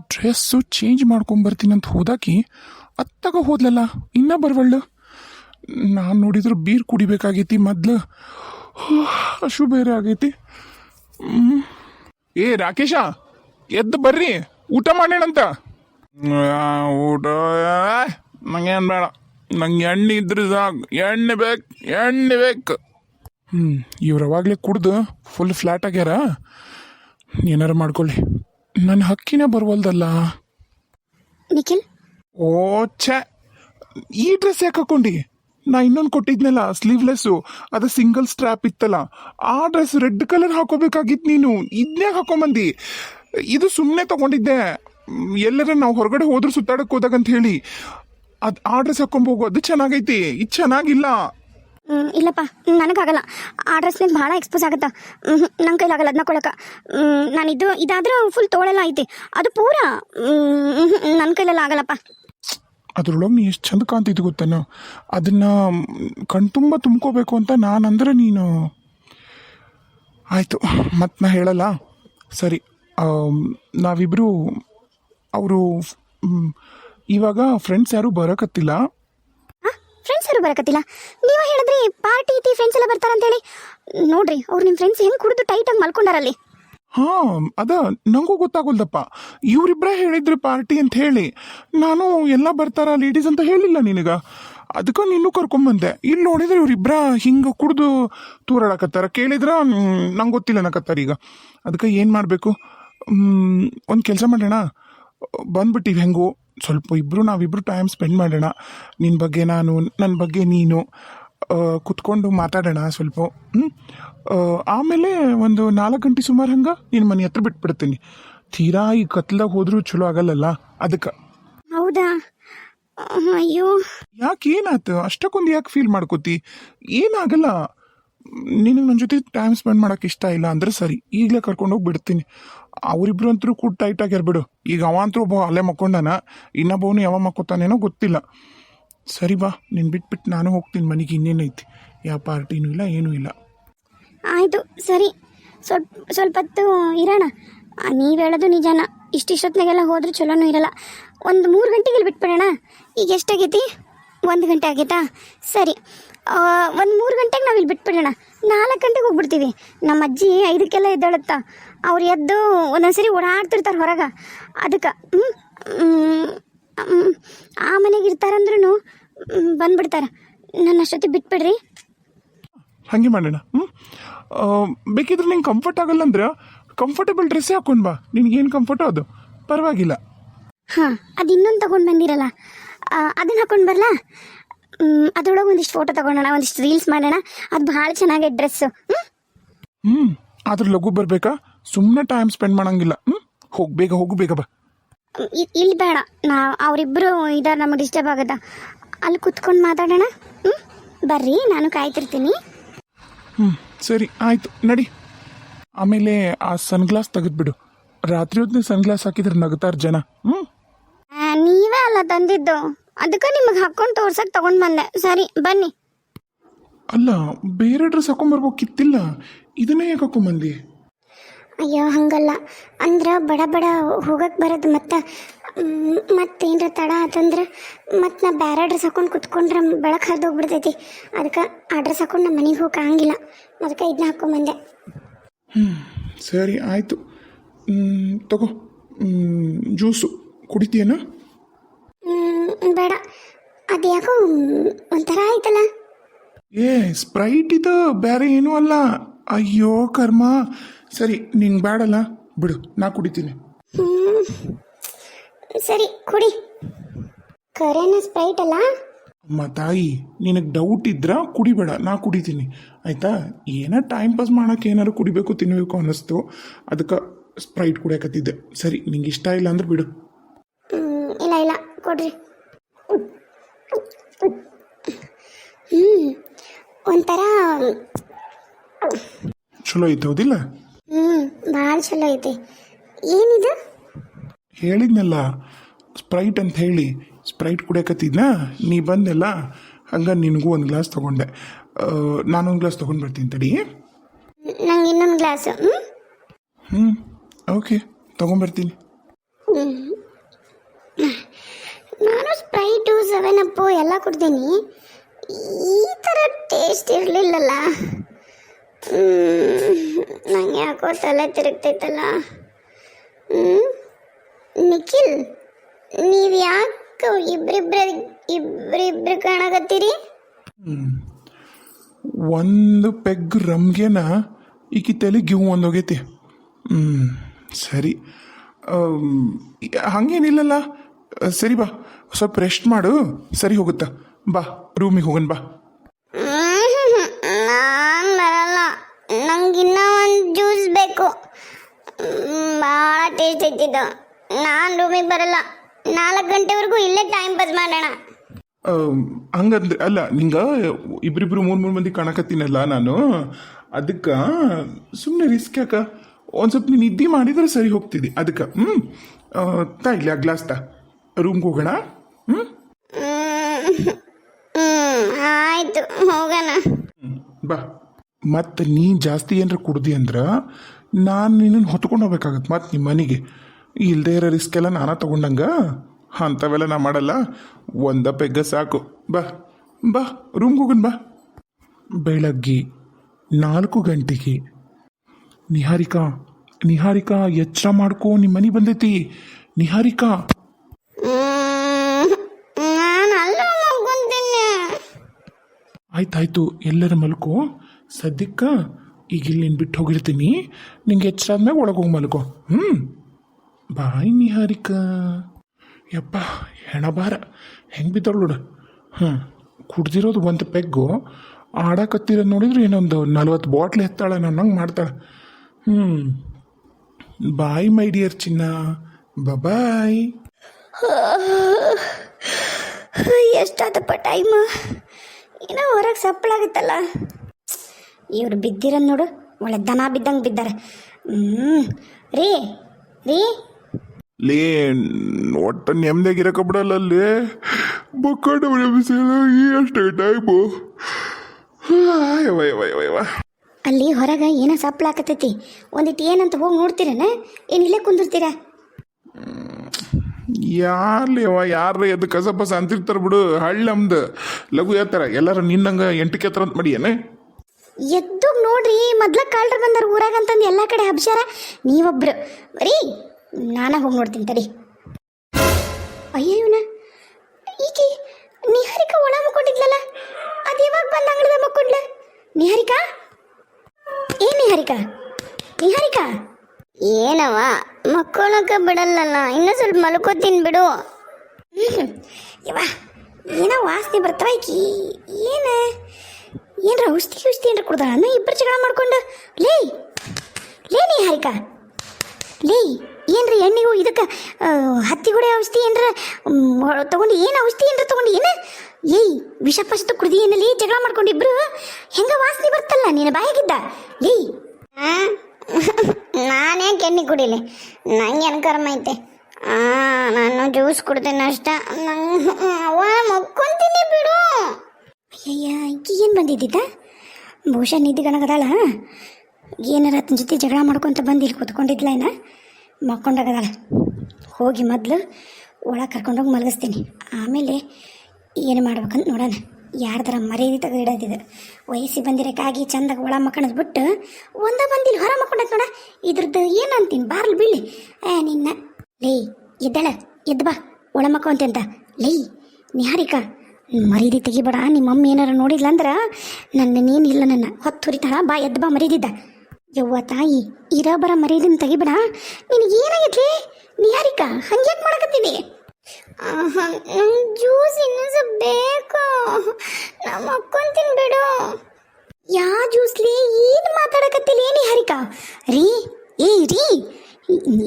Dress change ಮಾಡ್ಕೊಂಬರ್ತೀನಿ ಅಂತ ಹೋದಾಕಿ ಅತ್ತಾಗ ಹೋದ್ಲಲ್ಲ, ಇನ್ನೂ ಬರವಳ್ಳ. ನಾನು ನೋಡಿದ್ರೆ ಬೀರ್ ಕುಡಿಬೇಕಾಗೈತಿ ಮೊದ್ಲು. ಅಶು ಬೇರೆ ಆಗೈತಿ. ಏ, ರಾಕೇಶ, ಎದ್ದು ಬರ್ರಿ, ಊಟ ಮಾಡೋಣಂತ ಊಟ ನಂಗೇನು ಬೇಡ. ನಂಗೆ ಎಣ್ಣೆ ಇದ್ರೆ ಸಾಕು. ಎಣ್ಣೆ ಬೇಕು ಎಣ್ಣೆ ಬೇಕು. ಹ್ಞೂ ಇವ್ರು ಅವಾಗಲೇ ಕುಡ್ದು ಫುಲ್ ಫ್ಲ್ಯಾಟ್ ಆಗ್ಯಾರ. ಏನಾರು ಮಾಡ್ಕೊಳ್ಳಿ. ನನ್ನ ಹಕ್ಕಿನೇ ಬರ್ವಲ್ದಲ್ಲ? ನಿಖಿಲ್? ಓ ಛೆ! ಈ ಡ್ರೆಸ್ ಯಾಕೆ ಹಾಕೊಂಡಿ? ನಾ ಇನ್ನೊಂದು ಕೊಟ್ಟಿದ್ನಲ್ಲ ಸ್ಲೀವ್ಲೆಸ್ಸು ಅದು ಸಿಂಗಲ್ ಸ್ಟ್ರ್ಯಾಪ್ ಇತ್ತಲ್ಲ. ಆ ಡ್ರೆಸ್ ರೆಡ್ ಕಲರ್ ಹಾಕೋಬೇಕಾಗಿತ್ತು ನೀನು. ಇದನ್ನೇ ಹಾಕೊಂಬಂದಿ. ಇದು ಸುಮ್ಮನೆ ತಗೊಂಡಿದ್ದೆ. ಎಲ್ಲರ ನಾವು ಹೊರಗಡೆ ಹೋದ್ರೆ ಸುತ್ತಾಡಕ್ಕೆ ಹೋದಾಗ ಅಂತ ಹೇಳಿ. ಅದು ಆ ಡ್ರೆಸ್ ಹಾಕೊಂಡ್ ಹೋಗು ಅದು ಚೆನ್ನಾಗೈತಿ. ಇದು ಚೆನ್ನಾಗಿಲ್ಲ. ಇಲ್ಲಪ್ಪ, ನನಗಾಗಲ್ಲ. ಆ ಡ್ರೆಸ್ನಾಗ ಭಾಳ ಎಕ್ಸ್ಪೋಸ್ ಆಗುತ್ತೆ? ನನ್ನ ಕೈಲಾಗಲ್ಲ ಅದನ್ನ ನಾನು ಇದು, ಇದಾದ್ರೆ ಫುಲ್ ತೋಳೆಲ್ಲ ಐತಿ. ಅದು ಪೂರ ನನ್ನ ಕೈಲೆಲ್ಲ ಆಗಲ್ಲಪ್ಪ. ಅದ್ರೊಳಗೆ ಎಷ್ಟು ಚಂದ ಕಾಣ್ತಿದ್ದು ಗೊತ್ತೇನು? ಅದನ್ನ ಕಣ್ತುಂಬ ತುಂಬ್ಕೋಬೇಕು ಅಂತ ನಾನಂದ್ರೆ ನೀನು. ಆಯಿತು ಮತ್ತೆ ನಾ ಹೇಳಲ್ಲ. ಸರಿ ನಾವಿಬ್ಬರು ಅವರು ಇವಾಗ ಫ್ರೆಂಡ್ಸ್ ಯಾರು ಬರೋಕತ್ತಿಲ್ಲ. ಫ್ರೆಂಡ್ಸ್ ಯಾರು ಬರಕತ್ತಿಲ್ಲ? ನೀವು ಹೇಳಿದ್ರಿ ಪಾರ್ಟಿ ಐತಿ ಫ್ರೆಂಡ್ಸ್ ಎಲ್ಲ ಬರ್ತಾರಂತೇಳಿ. ನೋಡ್ರಿ, ಅವ್ರು ನಿಮ್ಮ ಫ್ರೆಂಡ್ಸ್ ಹೆಂಗೆ ಕುಡಿದು ಟೈಟಾಗಿ ಮಲ್ಕೊಂಡಾರಲ್ಲಿ ಹಾ, ಅದ ನಂಗೂ ಗೊತ್ತಾಗೋಲ್ದಪ್ಪ. ಇವ್ರಿಬ್ರ ಹೇಳಿದ್ರು ಪಾರ್ಟಿ ಅಂತ ಹೇಳಿ. ನಾನು ಎಲ್ಲ ಬರ್ತಾರ ಲೇಡೀಸ್ ಅಂತ ಹೇಳಿಲ್ಲ ನಿನಗ. ಅದಕ್ಕೆ ನೀನು ಕರ್ಕೊಂಬಂದೆ ಇಲ್ಲಿ ನೋಡಿದ್ರೆ ಇವರಿಬ್ಬರ ಹಿಂಗೆ ಕುಡ್ದು ತೂರಾಡಕತ್ತಾರ. ಕೇಳಿದ್ರ ನಂಗೆ ಗೊತ್ತಿಲ್ಲ ಅನ್ನಕತ್ತಾರ ಈಗ. ಅದಕ್ಕೆ ಏನು ಮಾಡಬೇಕು? ಒಂದು ಕೆಲಸ ಮಾಡೋಣ ಬಂದ್ಬಿಟ್ಟಿವಿ ಹೆಂಗೋ. ಸ್ವಲ್ಪ ಇಬ್ಬರು ನಾವಿಬ್ರು ಟೈಮ್ ಸ್ಪೆಂಡ್ ಮಾಡೋಣ. ನಿನ್ನ ಬಗ್ಗೆ ನಾನು ನನ್ನ ಬಗ್ಗೆ ನೀನು ಕುತ್ಕೊಂಡು ಮಾತಾಡೋಣ ಸ್ವಲ್ಪ. ಆಮೇಲೆ ಒಂದು ನಾಲ್ಕು ಗಂಟೆ ಸುಮಾರು ಹಂಗೆ ನಿನ್ನ ಮನೆ ಹತ್ರ ಬಿಟ್ಬಿಡ್ತೀನಿ. ತೀರಾ ಈ ಕತ್ಲಾಗ ಹೋದ್ರೂ ಚಲೋ ಆಗಲ್ಲಲ್ಲ? ಅದಕ್ಕೆ. ಹೌದಾ? ಅಯ್ಯೋ. ಯಾಕೆ ಏನಾಯ್ತು ಅಷ್ಟಕ್ಕೊಂದು ಯಾಕೆ ಫೀಲ್ ಮಾಡ್ಕೋತಿ? ಏನಾಗಲ್ಲ. ನಿನಗೆ ನನ್ನ ಜೊತೆ ಟೈಮ್ ಸ್ಪೆಂಡ್ ಮಾಡೋಕೆ ಇಷ್ಟ ಇಲ್ಲ ಅಂದ್ರೆ ಸರಿ, ಈಗಲೇ ಕರ್ಕೊಂಡು ಹೋಗಿ ಬಿಡ್ತೀನಿ. ಅವರಿಬ್ರು ಅಂತೂ ಕೂಡ ಟೈಟ್ ಆಗ್ಯಾರ ಬಿಡು ಈಗ ಅವ ಅಂತೂ ಒಬ್ಬ ಅಲ್ಲೇ ಮಕ್ಕೊಂಡಾನ, ಇನ್ನೊಬ್ಬವನು ಯಾವ ಮಕ್ಕೋತಾನೇನೋ ಗೊತ್ತಿಲ್ಲ. ಸರಿ ಬಾ, ನೀನು ಬಿಟ್ಬಿಟ್ಟು ನಾನು ಹೋಗ್ತೀನಿ, ಮನೆಗೆ ಇನ್ನೇನೈತಿ ಯಾವ ಪಾರ್ಟಿನೂ ಇಲ್ಲ, ಏನೂ ಇಲ್ಲ. ಆಯಿತು, ಸರಿ. ಸ್ವಲ್ಪ ಸ್ವಲ್ಪ ಹೊತ್ತು ಇರೋಣ. ನೀವು ಹೇಳೋದು ನಿಜಾನ. ಇಷ್ಟಿಷ್ಟೊತ್ತಿನಾಗೆಲ್ಲ ಹೋದ್ರೆ ಚಲೋನೂ ಇರಲ್ಲ. ಒಂದು ಮೂರು ಗಂಟೆಗೆ ಇಲ್ಲಿ ಬಿಟ್ಬಿಡೋಣ. ಈಗ ಎಷ್ಟಾಗೈತಿ? ಒಂದು ಗಂಟೆ ಆಗೈತಾ? ಸರಿ. ಒಂದು ಮೂರು ಗಂಟೆಗೆ ನಾವು ಇಲ್ಲಿ ಬಿಟ್ಬಿಡೋಣ. ನಾಲ್ಕು ಗಂಟೆಗೆ ಹೋಗ್ಬಿಡ್ತೀವಿ. ನಮ್ಮ ಅಜ್ಜಿ ಐದಕ್ಕೆಲ್ಲ ಎದ್ದೇಳುತ್ತಾ. ಅವ್ರು ಎದ್ದು ಒಂದೊಂದ್ಸರಿ ಓಡಾಡ್ತಿರ್ತಾರೆ ಹೊರಗೆ. ಅದಕ್ಕೆ ಹ್ಞೂ ಆ ಮನೆಗೆ ಇರ್ತಾರಂದ್ರೂ ಬಂದ್ಬಿಡ್ತಾರೆ. ನನ್ನ ಅಷ್ಟೊತ್ತಿಗೆ ಬಿಟ್ಬಿಡ್ರಿ. ಹಾಗೆ ಮಾಡೋಣ ಹ್ಞೂ ಬೇಕಿದ್ರೆ ನಿಂಗೆ ಕಂಫರ್ಟ್ ಆಗಲ್ಲ ಅಂದ್ರೆ ಕಂಫರ್ಟಬಲ್ ಡ್ರೆಸ್ಸೇ ಹಾಕೊಂಡು ಬಾ. ನಿನಗೇನು ಕಂಫರ್ಟೋ ಅದು? ಪರವಾಗಿಲ್ಲ. ಹಾಂ ಅದು ಇನ್ನೊಂದು ತಗೊಂಡು ಬಂದಿರಲ್ಲ. ಅದನ್ನ ಹಾಕೊಂಡು ಬರಲಾ? ಅದ್ರೊಳಗೆ ಒಂದಿಷ್ಟು ಫೋಟೋ ತಗೊಳ್ಳೋಣ ಒಂದಿಷ್ಟು ರೀಲ್ಸ್ ಮಾಡೋಣ. ಅದು ಭಾಳ ಚೆನ್ನಾಗಿ ಡ್ರೆಸ್ ಹ್ಞೂ ಅದ್ರ ಲಘು ಬರಬೇಕಾ? ಸುಮ್ಮನೆ ಟೈಮ್ ಸ್ಪೆಂಡ್ ಮಾಡಂಗಿಲ್ಲ. ಹ್ಞೂ ಹೋಗಿ ಬೇಗ ಹೋಗು ಬೇಗ ಬಾ. ಇಲ್ಲಿ ಬೇಡ. ನಾ ಅವರಿಬ್ಬರು ಇದಾರೆ ನಮಗೆ ಡಿಸ್ಟರ್ಬ್ ಆಗದ. ಅಲ್ಲಿ ಕುತ್ಕೊಂಡು ಮಾತಾಡೋಣ. ಹ್ಞೂ ಬರ್ರಿ ನಾನು ಕಾಯ್ತಿರ್ತೀನಿ. ಹ್ಞೂ ಸರಿ ಆಯಿತು. ನಡಿ. ಆಮೇಲೆ ಆ ಸನ್ಗ್ಲಾಸ್ ತೆಗೆದ್ಬಿಡು. ರಾತ್ರಿ ಹೊತ್ತಿನ ಸನ್ಗ್ಲಾಸ್ ಹಾಕಿದ್ರೆ ನಗತಾರ ಜನ. ಹ್ಞೂ ನೀವೇ ಅಲ್ಲ ತಂದಿದ್ದು. ಅದಕ್ಕೆ ನಿಮಗೆ ಹಾಕೊಂಡು ತೋರ್ಸಕ್ಕೆ ತಗೊಂಡು ಬಂದೆ. ಸರಿ ಬನ್ನಿ. ಅಲ್ಲ ಬೇರೆ ಡ್ರೆಸ್ ಹಾಕೊಂಬರ್ಬೇಕಿತ್ತಿಲ್ಲ ಇದನ್ನೇ ಯಾಕೆ ಹಾಕೊಂಬಂದಿ ಅಯ್ಯೋ ಹಂಗಲ್ಲ. ಅಂದ್ರೆ ಬಡ ಬಡ ಹೋಗಕ್ಕೆ ಬರೋದು ಮತ್ತೆ ಮತ್ತೇನ್ರ ತಡ ಆತಂದ್ರೆ ಮತ್ತೆ ನಾ ಬೇರೆ ಡ್ರೆಸ್ ಹಾಕೊಂಡು ಕುತ್ಕೊಂಡ್ರೆ ಬೆಳಕು ಹರಿದೋಗ್ಬಿಡ್ತೈತಿ ಅದಕ್ಕೆ ಆ ಡ್ರೆಸ್ ಹಾಕೊಂಡು ನಮ್ಮ ಮನೆಗೆ ಆಗಂಗಿಲ್ಲ. ಅದಕ್ಕೆ ಇದನ್ನ ಹಾಕೊಂಬಂದೆ. ಹ್ಞೂ ಸರಿ ಆಯಿತು. ತಗೋ. ಹ್ಮ್, ಜ್ಯೂಸು ಕುಡಿತೀಯನ? ಬೇಡ. ಅದು ಯಾಕೋ ಒಂಥರ ಆಯ್ತಲ್ಲ? ಏ ಸ್ಪ್ರೈಟ್ ಇದು ಬೇರೆ ಏನೂ ಅಲ್ಲ. ಅಯ್ಯೋ ಕರ್ಮ. ಸರಿ ನಿಂಗೆ ಬೇಡಲ್ಲ ಬಿಡು ನಾ ಕುಡಿತೀನಿ. ಹ್ಮ್. ಸರಿ ಕುಡಿ. ಕರೆನ ಸ್ಪ್ರೈಟ್ ಅಲ್ಲ? ಅಮ್ಮ ತಾಯಿ ನಿನಗೆ ಡೌಟ್ ಇದ್ರ ಕುಡಿಬೇಡ ನಾ ಕುಡಿತೀನಿ. ಆಯ್ತಾ? ಏನ ಟೈಮ್ ಪಾಸ್ ಮಾಡಕ್ಕೆ ಏನಾರು ಕುಡಿಬೇಕು ತಿನ್ನಬೇಕು ಅನ್ನಿಸ್ತು. ಅದಕ್ಕೆ ಸ್ಪ್ರೈಟ್ ಕುಡಿಯಕತ್ತಿದ್ದೆ. ಸರಿ ನಿಂಗೆ ಇಷ್ಟ ಇಲ್ಲ ಅಂದ್ರೆ ಬಿಡು. ಹ್ಮ್, ಇಲ್ಲ ಇಲ್ಲ. ಕೊಡ್ರಿ. ಹ್ಞೂ ಒಂಥರ ಚಲೋ ಐತೆ ಹೌದಿಲ್ಲ? ಹ್ಞೂ ಭಾಳ ಚಲೋ ಐತಿ. ಏನಿದು? ಹೇಳಿದ್ನಲ್ಲ ಸ್ಪ್ರೈಟ್ ಅಂತ ಹೇಳಿ. ಸ್ಪ್ರೈಟ್ ಕುಡಿಯಕತ್ತಿದ್ನ? ನೀ ಬಂದೆಲ್ಲ ಹಂಗ ನಿನಗೂ ಒಂದು ಗ್ಲಾಸ್ ತಗೊಂಡೆ. ನಾನೊಂದು ಗ್ಲಾಸ್ ತೊಗೊಂಡು ಬರ್ತೀನಿ ತಡಿ. ನಂಗೆ ಇನ್ನೊಂದು ಗ್ಲಾಸು ಹ್ಞೂ ಓಕೆ ತೊಗೊಂಬರ್ತೀನಿ ನಾನು ಸ್ಪ್ರೈಟು ಸೆವೆನ್ ಅಪ್ಪು ಎಲ್ಲ ಕೊಡ್ತೀನಿ. ಈ ಥರ ಟೇಸ್ಟ್ ಇರಲಿಲ್ಲಲ್ಲ. ನಂಗೆ ಯಾಕೋ ತಲೆ ತಿರುಗ್ತೈತಲ್ಲ. ನಿಖಿಲ್, ನೀವು ಯಾಕೆ ಇಬ್ಬರಿಬ್ರ ಇಬ್ಬರಿಬ್ರು ಕಾಣಕತ್ತೀರಿ? ಒಂದು ಪೆಗ್ ರಮ್ಗೆನ ಈಕಿ ತಲೆ ಗಿವ್ ಒಂದು ಹೋಗೈತಿ ಹ್ಞೂ ಸರಿ ಹಂಗೇನಿಲ್ಲಲ್ಲ. ಸರಿ ಬಾ. ಸ್ವಲ್ಪ ರೆಸ್ಟ್ ಮಾಡು. ಸರಿ ಹೋಗುತ್ತಾ. ಬಾ ರೂಮಿಗೆ ಹೋಗೋಣ ಬಾ. ನಾನು ಬರಲ್ಲ. ನಂಗಿನ್ನ ಒಂದು ಜ್ಯೂಸ್ ಬೇಕು. ಭಾಳ ಟೇಸ್ಟ್ ಐತಿದ್ದು ನಾನು ರೂಮಿಗೆ ಬರಲ್ಲ. ನಾಲ್ಕು ಗಂಟೆವರೆಗೂ ಇಲ್ಲೇ ಟೈಮ್ ಪಾಸ್ ಮಾಡೋಣ. ಹಂಗಂದ್ರೆ ಅಲ್ಲ ನಿಂಗೆ ಇಬ್ರಿಬ್ರು ಮೂರು ಮೂರು ಮಂದಿ ಕಾಣಕತ್ತೀನಲ್ಲ ನಾನು. ಅದಕ್ಕೆ ಸುಮ್ಮನೆ ರಿಸ್ಕ್ ಯಾಕ? ಒಂದು ಸ್ವಲ್ಪ ನೀನು ನಿದ್ದೆ ಮಾಡಿದ್ರೆ ಸರಿ ಹೋಗ್ತಿದ್ದೆ. ಅದಕ್ಕೆ ಹ್ಞೂ ತಾ ಇಲ್ಲ ಗ್ಲಾಸ್ ತಾ. ರೂಮ್ಗೆ ಹೋಗೋಣ ಹ್ಞೂ ಆಯಿತು ಹೋಗೋಣ. ಬಾ. ಮತ್ತು ನೀ ಜಾಸ್ತಿ ಏನಾರ ಕುಡ್ದಿ ಅಂದ್ರೆ ನಾನು ನಿನ್ನನ್ನು ಹೊತ್ಕೊಂಡು ಹೋಗ್ಬೇಕಾಗತ್ತೆ ಮತ್ತು ನಿಮ್ಮ ಮನೆಗೆ. ಇಲ್ಲದೆ ಇರೋ ರಿಸ್ಕ್ ಎಲ್ಲ ನಾನಾ ತಗೊಂಡಂಗ? ಅಂಥವೆಲ್ಲ ನಾ ಮಾಡಲ್ಲ. ಒಂದ ಪೆಗ್ಗ ಸಾಕು. ಬಾ ಬಾ ರೂಮ್ಗೆ ಹೋಗೋಣ ಬಾ. ಬೆಳಗ್ಗೆ ನಾಲ್ಕು ಗಂಟೆಗೆ ನಿಹಾರಿಕಾ ನಿಹಾರಿಕಾ ಎಚ್ಚರ ಮಾಡ್ಕೋ ನಿಮ್ಮ ಮನೆ ಬಂದೈತಿ. ನಿಹಾರಿಕಾ. ನಾನು ಆಯ್ತಾಯ್ತು, ಎಲ್ಲರ ಮಲ್ಕೋ. ಸದ್ಯಕ್ಕ ಈಗ ಇಲ್ಲಿ ನೀನು ಬಿಟ್ಟು ಹೋಗಿರ್ತೀನಿ. ನಿಂಗೆ ಎಚ್ಚರಾದ್ಮೇಲೆ ಒಳಗೆ ಹೋಗಿ ಮಲ್ಕೋ. ಹ್ಞೂ ಬಾಯ್ ನಿಹಾರಿಕ. ಯಪ್ಪ, ಹೆಣ ಬಾರ ಹೆಂಗೆ ಬಿದ್ದಳು ನೋಡು. ಹ್ಞೂ ಕುಡ್ದಿರೋದು ಒಂದು ಪೆಗ್ಗು. ಆಡಕತ್ತಿರೋದು ನೋಡಿದ್ರೆ ಏನೊಂದು ನಲ್ವತ್ತು ಬಾಟ್ಲ್ ಎತ್ತಾಳೆ ನನ್ನಂಗೆ ಮಾಡ್ತಾಳೆ. ಹ್ಞೂ ಬಾಯ್ ಮೈ ಡಿಯರ್ ಚಿನ್ನ. ಬಾಯ್ ಎಷ್ಟಾದಪ್ಪ ಟೈಮ್ ಏನೋ ಹೊರಗೆ ಸಪ್ಪಳಾಗುತ್ತಲ್ಲ ಇವ್ರು ಬಿದ್ದಿರೋದು ನೋಡು ಒಳ್ಳೆ ದನ ಬಿದ್ದಂಗೆ ಬಿದ್ದಾರೆ. ಹ್ಞೂ ರೀ ರೀ. ಲೇ ಒಟ್ಟು ನೆಮ್ಮದಿಯಾಗಿರಕ ಬಿಡಲ್ಲ ಅಲ್ಲಿ ಬೊಕ್ಕಡ ಅಷ್ಟೇ ಟೈಮು ಅಲ್ಲಿ ಹೊರಗೆ ಏನೋ ಸಪ್ಪಳಾಕತೈತಿ ಒಂದಿಟ್ಟು ಏನಂತ ಹೋಗಿ ನೋಡ್ತೀರನ? ಏನು ಇಲ್ಲೇ ಕುಂದಿರ್ತೀರ? ಯಾರ್ಲಿ ಅವ ಯಾರ ಎದ್ದು ಕಸಪಸ ಅಂತಿರ್ತಾರ ಬಿಡು, ಹಳ್ಳಿ ನಮ್ದು. ಲಘು ಹೇಳ್ತಾರ, ಎಲ್ಲಾರು ನಿನ್ನಂಗ ಎಂಟಕ್ಕೆ ಹತ್ರ ಅಂತ ಮಾಡಿ ಏನ ಎದ್ದು ನೋಡ್ರಿ, ಮೊದ್ಲ ಕಾಲ್ರ ಬಂದಾರ ಊರಾಗ ಅಂತಂದು ಎಲ್ಲ ಕಡೆ ಹಬ್ಸ್ಯಾರ. ನೀವೊಬ್ರು ರೀ ನಾನ ಹೋಗಿ ನೋಡ್ತೀನಿ ತಡಿ. ಅಯ್ಯ ಇವನ, ಈಕಿ ನಿಹಾರಿಕಾ ಒಳ ಮಕ್ಕೊಂಡಿದ್ಲಲ್ಲ? ಅದು ಯಾವಾಗ ಬಂದ ಅಂಗಳದ ಮಕ್ಕೊಂಡ್ಲ? ನಿಹಾರಿಕಾ? ಏ ನಿಹಾರಿಕಾ? ನಿಹಾರಿಕಾ? ಏನವ ಮಕ್ಕೊಳಕ ಬಿಡಲ್ಲಲ್ಲ ಇನ್ನೂ ಸ್ವಲ್ಪ ಮಲ್ಕೋತೀನಿ ಬಿಡು. ಯವ್ವ, ಏನೋ ವಾಸನೆ ಬರ್ತಾವ ಈಕಿ ಏನ? ಏನ್ರ ಔಷಧಿ ಔಷಧಿ ಏನ್ರ ಕುಡ್ದಾಳ? ಇಬ್ಬರು ಜಗಳ ಮಾಡ್ಕೊಂಡು. ಲೇ ಲೇ ನೀ ಹರಿಕ. ಲೇ, ಏನ್ರಿ ಎಣ್ಣಿಗೂ ಇದಕ್ಕೆ ಹತ್ತಿಗುಡೆ ಔಷಧಿ ಏನ್ರ ತಗೊಂಡು ಏನು ಔಷಧಿ ಏನ್ರ ತಗೊಂಡು ಏನ? ಏಯ್ ವಿಷ ಪಶತು ಕುಡ್ದಿ ಏನಲ್ಲಿ ಜಗಳ ಮಾಡ್ಕೊಂಡು ಇಬ್ರು? ಹೆಂಗ ವಾಸನೆ ಬರ್ತಲ್ಲ ನೀನು ಬಾಯಾಗಿದ್ದ? ಲೇ. ನಾನೇ ಕೆಣ್ಣಿ ಕುಡಿಲಿ. ನಂಗೆ ಕರ್ಮ ಐತೆ. ಆ, ನಾನು ಜ್ಯೂಸ್ ಕುಡ್ತೇನೆ ಅಷ್ಟ. ನಂಗೆ ಅವ ಮಕ್ಕೊಂತೀನಿ ಬಿಡು. ಅಯ್ಯಯ್ಯ, ಈಕಿ ಏನು ಬಂದಿದ್ದಿದ್ದ? ಬಹುಶಃ ನಿದ್ದಿಗಣಗದಾಳ ಏನಾರ ಆತನ ಜೊತೆ ಜಗಳ ಮಾಡ್ಕೊಂತ ಬಂದು ಇಲ್ಲಿ ಕೂತ್ಕೊಂಡಿದ್ಲ ಏನ? ಮಕ್ಕೊಂಡಾಗದಾಳ ಹೋಗಿ ಮೊದಲು ಒಳಗೆ ಕರ್ಕೊಂಡೋಗಿ ಮಲಗಿಸ್ತೀನಿ. ಆಮೇಲೆ ಏನು ಮಾಡ್ಬೇಕಂತ ನೋಡೋಣ. ಯಾರ್ದಾರ ಮರ್ಯಾದೆ ತೆಗೆದಿಡೋದಿದೆ ವಯಸ್ಸಿ ಬಂದಿರಕ್ಕಾಗಿ ಚಂದಾಗ ಒಳ ಮಕ್ಕಳದ್ ಬಿಟ್ಟು ಒಂದ ಬಂದಿಲ್ಲ ಹೊರ ಮಕ್ಕೊಂಡೈತೆ ನೋಡ, ಇದ್ರದ್ದು ಏನು ಅಂತೀನಿ ಬಾರ್ಲ್ ಬೀಳಿ. ಏ, ನಿನ್ನ. ಲೇ, ಎದ್ದಳ ಎದ್ ಬಾ, ಒಳ ಅಂತ ಲೇ ನಿಹಾರಿಕಾ ಮರೀದಿ ತೆಗಿಬೇಡ. ನಿಮ್ಮ ಮಮ್ಮಿ ಏನಾರ ನೋಡಿಲ್ಲ ಅಂದ್ರೆ ನನ್ನ ನೀನಿಲ್ಲ ನನ್ನ. ಹೊತ್ತು ಹುರಿತಾಳ ಬಾ, ಎದ್ದು ಬಾ ಮರೀದಿದ್ದ ಯವ್ವ ತಾಯಿ, ಇರ ಬರ ಮರೀದಿನ ತೆಗಿಬೇಡ. ನಿನಗೆ ಏನಾಗೈತಿ? ನಿಹಾರಿಕಾ ಹಂಗ್ಯಾಕೆ ಮಾಡಕತ್ತೀನಿ ಜ್ಯೂಸ್ ಇನ್ನೂ ಸ್ವಲ್ಪ ಬೇಕು ನಾ ಮಕ್ಕೊಂತೀನಿ ಬಿಡು ಯಾ ಜ್ಯೂಸ್ಲಿ ಏನು ಮಾತಾಡಕತ್ತಿಲ್ಲ ಏನಿ ಹರಿಕಾ? ರೀ ಏ ರೀ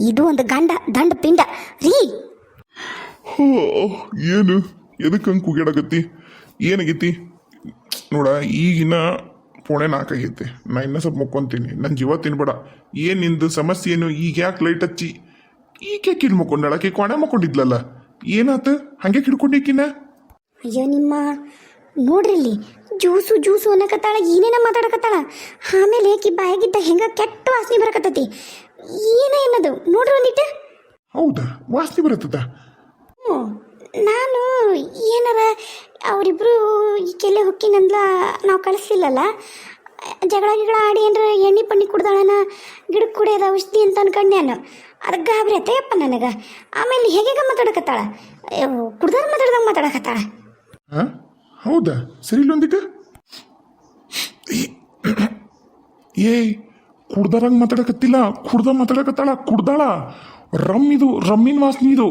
ಇದು ಒಂದು ಗಂಡ ದಂಡ ಪಿಂಡ. ರೀ. ಹೋ, ಏನು? ಎದಕ್ಕೆ ಹಂಗೆ ಕುಗ್ಯಾಡಕತ್ತಿ? ಏನಾಗೈತಿ? ನೋಡ ಈಗಿನ ಪೋಣೆ ನಾಲ್ಕಾಗೈತಿ ನಾ ಇನ್ನೂ ಸ್ವಲ್ಪ ಮುಕ್ಕೊಂತೀನಿ. ನನ್ನ ಜೀವ ತಿನ್ಬೇಡ. ಏನು ನಿಂದು ಸಮಸ್ಯೆ ಏನು? ಈಗ ಯಾಕೆ ಲೈಟ್ ಹಚ್ಚಿ? ಈಗ ಯಾಕೆ ಇಲ್ಲಿ ಮುಕ್ಕೊಂಡಳಕ್ಕೆ ಆಕೆ ಕೊನೆ ಮುಕ್ಕೊಂಡಿದ್ಲಲ್ಲ. ಏನಾತ? ಹಂಗೆ ಕಿಡ್ಕೊಂಡಿಕ್ಕಿನ ಅಯ್ಯೋ ನಿಮ್ಮ ನೋಡ್ರಿ ಇಲ್ಲಿ ಜ್ಯೂಸು ಜ್ಯೂಸು ಅನ್ನಕತ್ತಾಳ ಏನೇನ ಮಾತಾಡಕತ್ತಾಳ? ಆಮೇಲೆ ಕಿ ಬಾಯಾಗಿದ್ದ ಹೆಂಗ ಕೆಟ್ಟ ವಾಸನೆ ಬರಕತ್ತತಿ. ಏನೇ ಏನದು? ನೋಡ್ರಿ ಒಂದಿಟ್ಟ ಹೌದಾ ವಾಸನೆ ಬರುತ್ತದ? ಹ್ಞೂ ನಾನು ಏನಾರ ಅವರಿಬ್ರು ಕೆಲೆ ಹೊಕ್ಕಿನಂದ್ಲ ನಾವು ಕಳಿಸಿಲ್ಲಲ್ಲ? ಜಗಳ ಗಿಗಳ ಆಡಿ ಏನ್ರ ಎಣ್ಣೆ ಪಣ್ಣಿ ಕುಡ್ದಾಳನ ಗಿಡಕ್ಕೆ ಕುಡಿಯೋದು ಔಷಧಿ ಅಂತ ಅನ್ಕೊಂಡೆ ನಾನು. ಅದಕ್ಕೆ ಗಾಬರಿ ಆಯ್ತಯ್ಯಪ್ಪ ನನಗೆ. ಆಮೇಲೆ ಹೇಗೆ ಮಾತಾಡಕತ್ತಾಳ? ಕುಡ್ದಾಗ ಮಾತಾಡ್ದಂಗೆ ಮಾತಾಡಕತ್ತಾಳ. ಹೌದಾ? ಸರಿ ಇಲ್ಲೊಂದಿಕ ಏಯ್ ಕುಡ್ದಾರಂಗ್ ಮಾತಾಡಕತ್ತಿಲ್ಲ ಕುಡ್ದ ಮಾತಾಡಕತ್ತಾಳ ಕುಡ್ದಾಳ. ರಮ್ ಇದು ರಮ್ಮಿನ ವಾಸನೆ ಇದು.